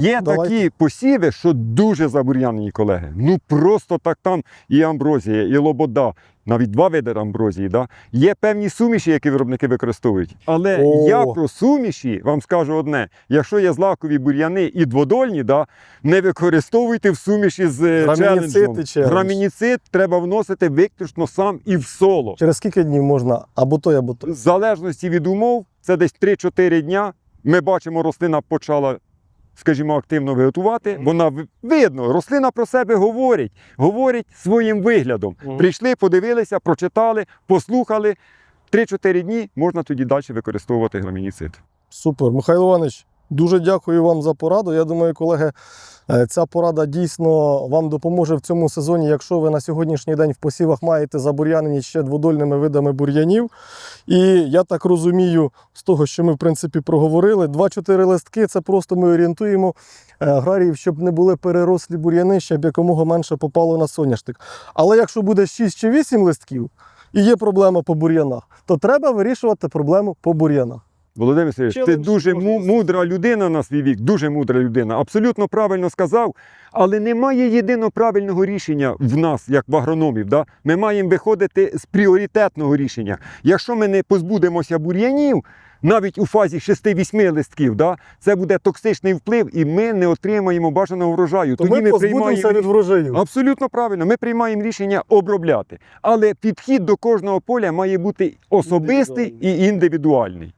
Є Давайте. такі посіви, що дуже забур'янені, колеги. Ну просто так там і амброзія, і лобода, навіть два види амброзії. Да? Є певні суміші, які виробники використовують. Але О. я про суміші вам скажу одне: якщо є злакові бур'яни і дводольні, да, не використовуйте в суміші з е, челенджем. Грамініцид треба вносити виключно сам і в соло. Через скільки днів можна або той, або той? В залежності від умов, це десь 3-4 дня. Ми бачимо, рослина почала, скажімо, активно виготувати. Вона видно, рослина про себе говорить, говорить своїм виглядом. Прийшли, подивилися, прочитали, послухали. 3-4 дні можна тоді далі використовувати грамініцид. Супер. Михайло Іванович, дуже дякую вам за пораду. Я думаю, колеги, е, ця порада дійсно вам допоможе в цьому сезоні, якщо ви на сьогоднішній день в посівах маєте забур'янені ще дводольними видами бур'янів. І я так розумію, з того, що ми в принципі проговорили, 2-4 листки це просто ми орієнтуємо е, аграріїв, щоб не були перерослі бур'яни, щоб якомога менше попало на соняшник. Але якщо буде 6 чи 8 листків і є проблема по бур'янах, то треба вирішувати проблему по бур'янах. Володимир Сергійович, ти дуже мудра людина на свій вік, дуже мудра людина. Абсолютно правильно сказав, але немає єдиного правильного рішення в нас, як в агрономів. Да? Ми маємо виходити з пріоритетного рішення. Якщо ми не позбудемося бур'янів, навіть у фазі 6-8 листків, да, це буде токсичний вплив, і ми не отримаємо бажаного врожаю. То ми позбудемося від врожаю. Абсолютно правильно. Ми приймаємо рішення обробляти. Але підхід до кожного поля має бути особистий і індивідуальний.